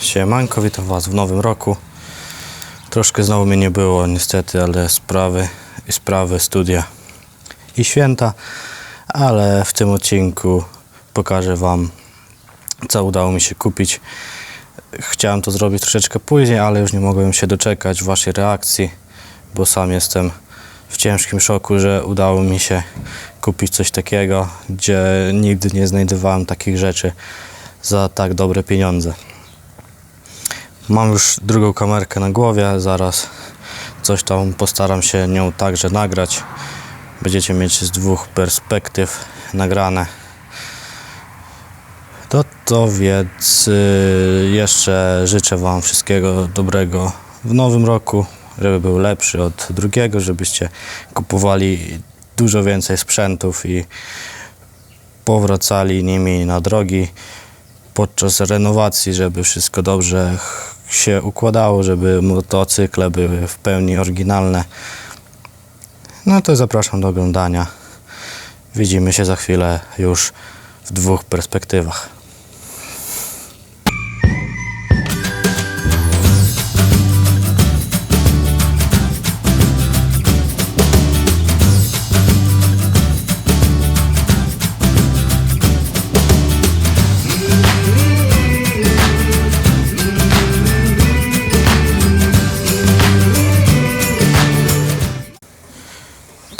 Siemanko, witam Was w nowym roku. Troszkę znowu mnie nie było niestety, ale sprawy i sprawy, studia i święta. Ale w tym odcinku pokażę Wam, co udało mi się kupić. Chciałem to zrobić troszeczkę później, ale już nie mogłem się doczekać Waszej reakcji, bo sam jestem w ciężkim szoku, że udało mi się kupić coś takiego, gdzie nigdy nie znajdowałem takich rzeczy za tak dobre pieniądze. Mam już drugą kamerkę na głowie, zaraz coś tam postaram się nią także nagrać. Będziecie mieć z dwóch perspektyw nagrane. To to więc y, jeszcze życzę Wam wszystkiego dobrego w nowym roku, żeby był lepszy od drugiego, żebyście kupowali dużo więcej sprzętów i powracali nimi na drogi podczas renowacji, żeby wszystko dobrze się układało, żeby motocykle były w pełni oryginalne. No to zapraszam do oglądania. Widzimy się za chwilę już w dwóch perspektywach.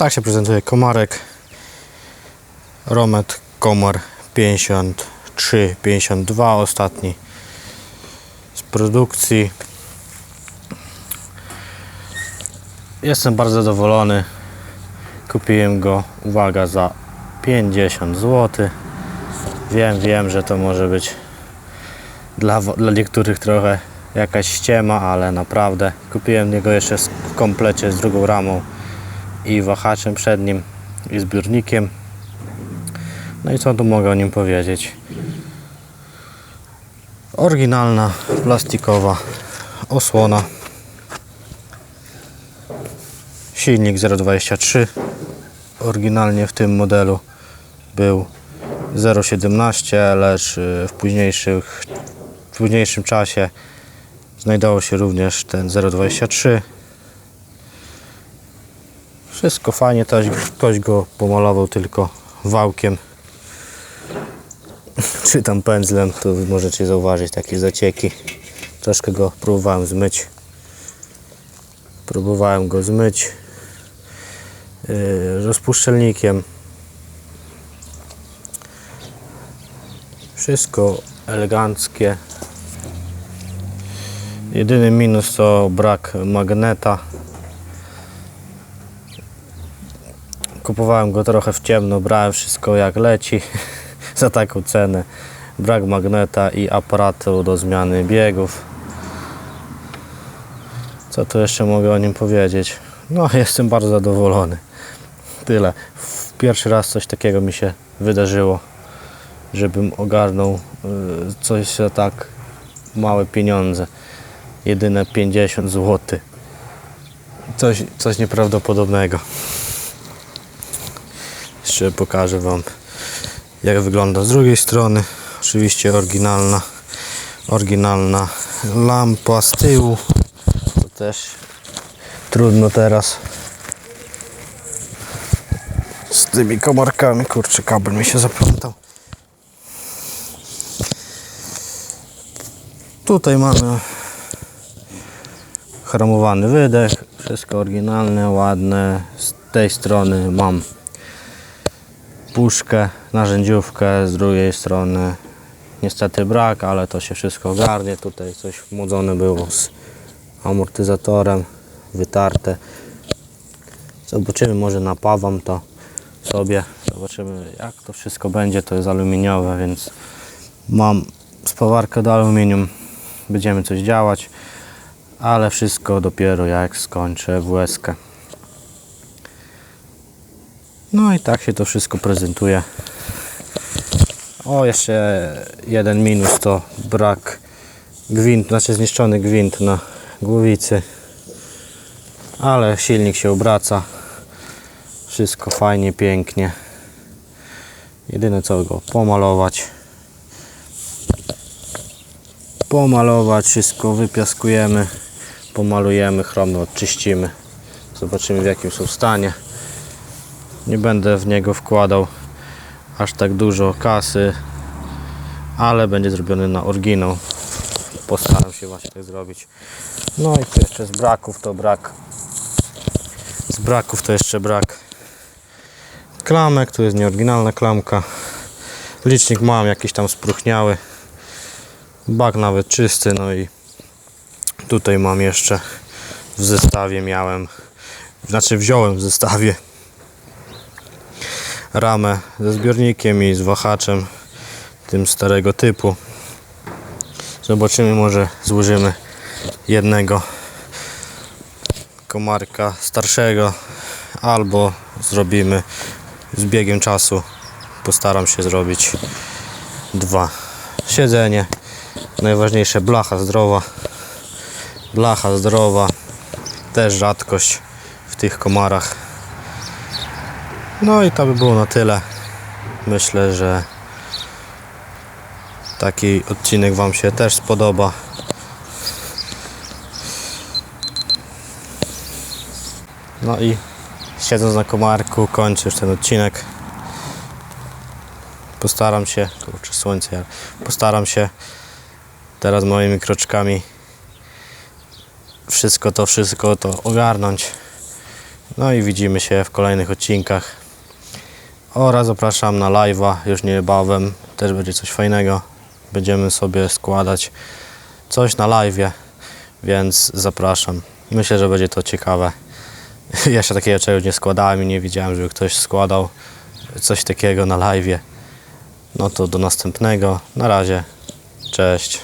Tak się prezentuje komarek. Romet Komar 53, 52 ostatni z produkcji. Jestem bardzo zadowolony. Kupiłem go, uwaga, za 50 zł. Wiem, wiem, że to może być dla, dla niektórych trochę jakaś ściema, ale naprawdę kupiłem niego jeszcze w komplecie z drugą ramą i wahaczem przednim i zbiornikiem. No i co tu mogę o nim powiedzieć? Oryginalna plastikowa osłona. Silnik 023. Oryginalnie w tym modelu był 0,17, lecz y, w późniejszych w późniejszym czasie znajdował się również ten 0,23. Wszystko fajnie, ktoś, ktoś go pomalował tylko wałkiem czy tam pędzlem, to możecie zauważyć takie zacieki. Troszkę go próbowałem zmyć. Próbowałem go zmyć yy, rozpuszczalnikiem. Wszystko eleganckie. Jedyny minus to brak magneta. Kupowałem go trochę w ciemno, brałem wszystko jak leci za taką cenę. Brak magneta i aparatu do zmiany biegów. Co tu jeszcze mogę o nim powiedzieć? No, jestem bardzo zadowolony. Tyle. Pierwszy raz coś takiego mi się wydarzyło, żebym ogarnął y, coś za tak małe pieniądze. Jedyne 50 zł. Coś, coś nieprawdopodobnego. Jeszcze pokażę Wam jak wygląda z drugiej strony. Oczywiście oryginalna oryginalna lampa z tyłu. To też trudno teraz z tymi komórkami. Kurczę, kabel mi się zaplątał. Tutaj mamy chromowany wydech. Wszystko oryginalne, ładne. Z tej strony mam puszkę, narzędziówkę, z drugiej strony niestety brak, ale to się wszystko ogarnie. Tutaj coś wmodzone było z amortyzatorem, wytarte. Zobaczymy, może napawam to sobie. Zobaczymy jak to wszystko będzie. To jest aluminiowe, więc mam spawarkę do aluminium. Będziemy coś działać, ale wszystko dopiero jak skończę WS-kę. No i tak się to wszystko prezentuje. O, jeszcze jeden minus to brak gwint, znaczy zniszczony gwint na głowicy. Ale silnik się obraca. Wszystko fajnie, pięknie. Jedyne co go pomalować. pomalować, wszystko wypiaskujemy, pomalujemy, chromy odczyścimy. Zobaczymy w jakim są stanie. Nie będę w niego wkładał aż tak dużo kasy, ale będzie zrobiony na oryginał. Postaram się właśnie tak zrobić. No i tu jeszcze z braków to brak. Z braków to jeszcze brak klamek, tu jest nieoryginalna klamka. Licznik mam jakiś tam spruchniały. Bak nawet czysty, no i tutaj mam jeszcze w zestawie miałem, znaczy wziąłem w zestawie ramę ze zbiornikiem i z wahaczem tym starego typu. Zobaczymy, może złożymy jednego komarka starszego albo zrobimy z biegiem czasu postaram się zrobić dwa siedzenie najważniejsze blacha zdrowa blacha zdrowa też rzadkość w tych komarach no i to by było na tyle. Myślę, że taki odcinek Wam się też spodoba. No i siedząc na komarku kończę już ten odcinek. Postaram się kurczę słońce postaram się teraz moimi kroczkami wszystko to, wszystko to ogarnąć. No i widzimy się w kolejnych odcinkach oraz zapraszam na live'a już niebawem też będzie coś fajnego będziemy sobie składać coś na live'ie więc zapraszam myślę, że będzie to ciekawe jeszcze takiego czegoś nie składałem i nie widziałem, żeby ktoś składał coś takiego na live. No to do następnego. Na razie. Cześć.